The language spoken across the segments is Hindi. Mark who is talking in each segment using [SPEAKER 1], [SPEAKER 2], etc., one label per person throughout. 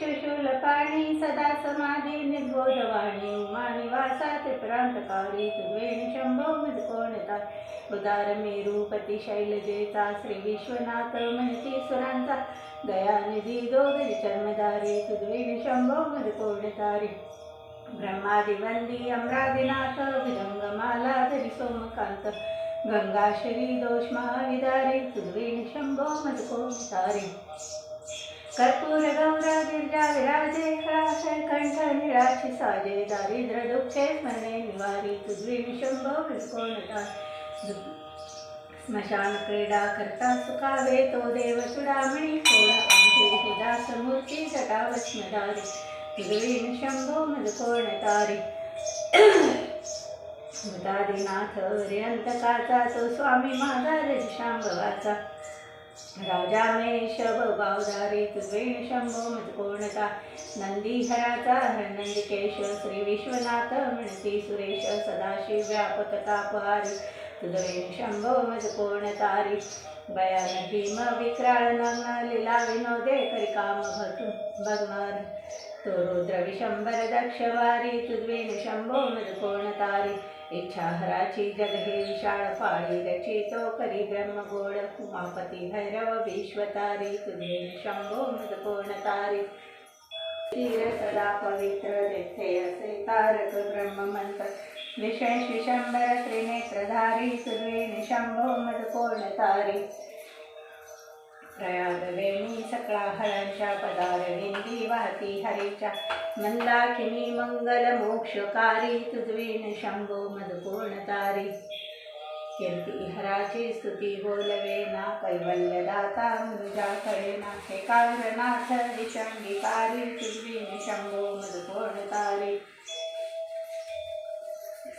[SPEAKER 1] शूलपाणी सदा समाधी निर्बोधवाणी उमा निवासात प्रांतकारी तुवेण शंभो मृदकोणता उदार मेरूपती शैलजेचा श्री विश्वनाथ म्हणती सुरांचा दयानिधी दोघी चर्मदारी तुद्वेण शंभो मृदकोणतारी ब्रह्मादिवंदी अमरादिनाथ विरंगमाला धरी सोमकांत गंगाश्री दोष महाविदारी तुद्वेण शंभो मृदकोणतारी कर्पूर गौर गिरजा विराजे हळाशय कंठ निळाची साजे दारिद्र दुःखे स्मरणे निवारी तुझवी शंभो विस्कोणता स्मशान क्रीडा करता सुखावे तो देव चुडामणी सोळा आमचे हुदास मूर्ती जटावस्मदारी तुझवी शंभो मजकोणतारी मृतादिनाथ अर्यंतकाचा तो स्वामी माझा रजशांभवाचा राजा मेषभ बावदारीत वेण शंभो मृतकोणता नंदीहराचा हरनंदकेश श्री विश्वनाथ म्हणती सुरेश सदाशिव व्यापकतापहारी तुदवेण शंभो मृतकोणतारी भयान भीम विक्राळ नग्न लीला विनोदे करिकाम भतु भगवान। तो रुद्र विशंबर दक्षवारी तुद्वेण शंभो मृतकोणतारी इच्छा हराची जग हे विशाळ पाळी रचितो करी ब्रह्मगोड उमापती भैरव विश्वतारी तुझे शंभो मृदकोणतारी क्षीर सदा पवित्र देथे तारक ब्रह्ममंत्र विशेष विशंभर त्रिनेत्रधारी तुझे निशंभो मृदकोणतारी प्रयाग वेणी सकळा हळांच्या पदारविंदी वाहती हरीच्या मंदाकिनी मंगल मोक्षकारी तुझवीन शंभो मधपूर्णतारी कीर्ती हराची स्तुती बोलवे ना कैवल्यदाता मृजा कळे ना हे काळनाथ विषंगिकारी तुझवीन शंभो मधपूर्णतारी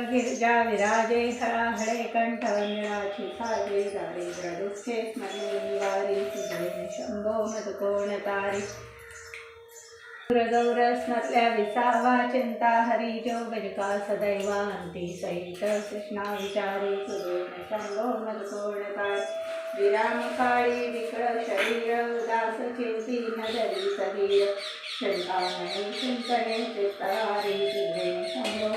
[SPEAKER 1] गिरजा विराजे हळे कंठ निळाची साजे दारिद्र दुःखे तुझे शंभो मधुकोणतारी गौर स्मरल्या विसावा चिंता हरी जो गजका सदैवांती सहित कृष्णा विचारी तुझे शंभो मधुकोणतारी विराम काळी विकळ शरीर उदास चिंती नजरी सबीर शंकामणी चिंतने चित्तारी तुझे शंभो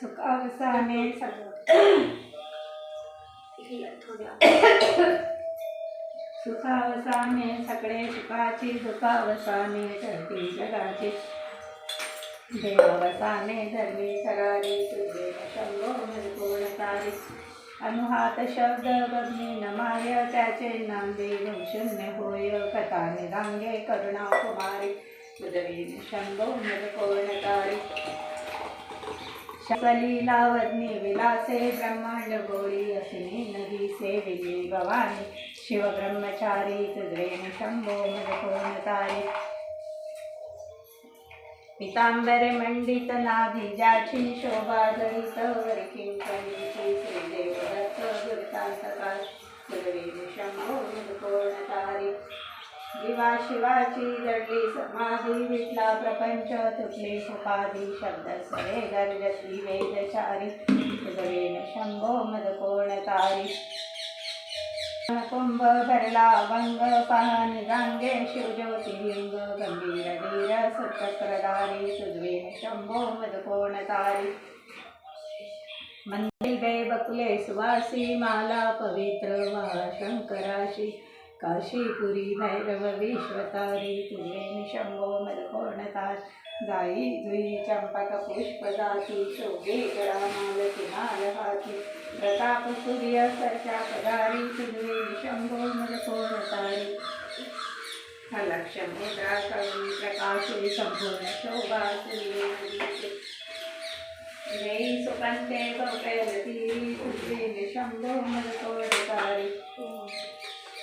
[SPEAKER 1] सुखावसाने सुखावसाने सगळे सुखाची सुखावसाने धरती जगाची. देवावसाने धर्मी सरारी तुझे शंभो अनुहात शब्द बदली नमाय त्याचे नांदे शून्य होय. कथा निरांगे करुणा कुमारी उदवीन शंभो मधुकोणतारी शकलीलावज्ञी विलासे, ब्रह्मांड गौरी असिनी नदी सेविली भवानी, शिव ब्रह्मचारी त्रिद्रेण शंभो मधुकोणतारी पितांबरे मंडित नाभी ज्याची शोभा जळीत वर शिवाची जडली समाधी विटला प्रपंच तुटले सुखादी शब्द सरे गर्जती वेदचारी गुरुवीर शंभो मदकोणकारी कुंभ भरला भंग गांगे शिवज्योती लिंग गंभीर धीर सुप्रदारी सुद्वेन शंभो मधुकोणतारी मंदिरे बकुले सुवासी माला पवित्र वा शंकराशी काशीपुरी भैरव विश्वतारी तुझे शंभो मलकोणतार जाई जुई चंपक पुष्प जाती शोभे मालहाती प्रताप सूर्य सरच्या पदारी तुझे शंभो मलकोणतारी लक्ष मुद्रा कवी प्रकाशे संपूर्ण शंभो मलकोणतारी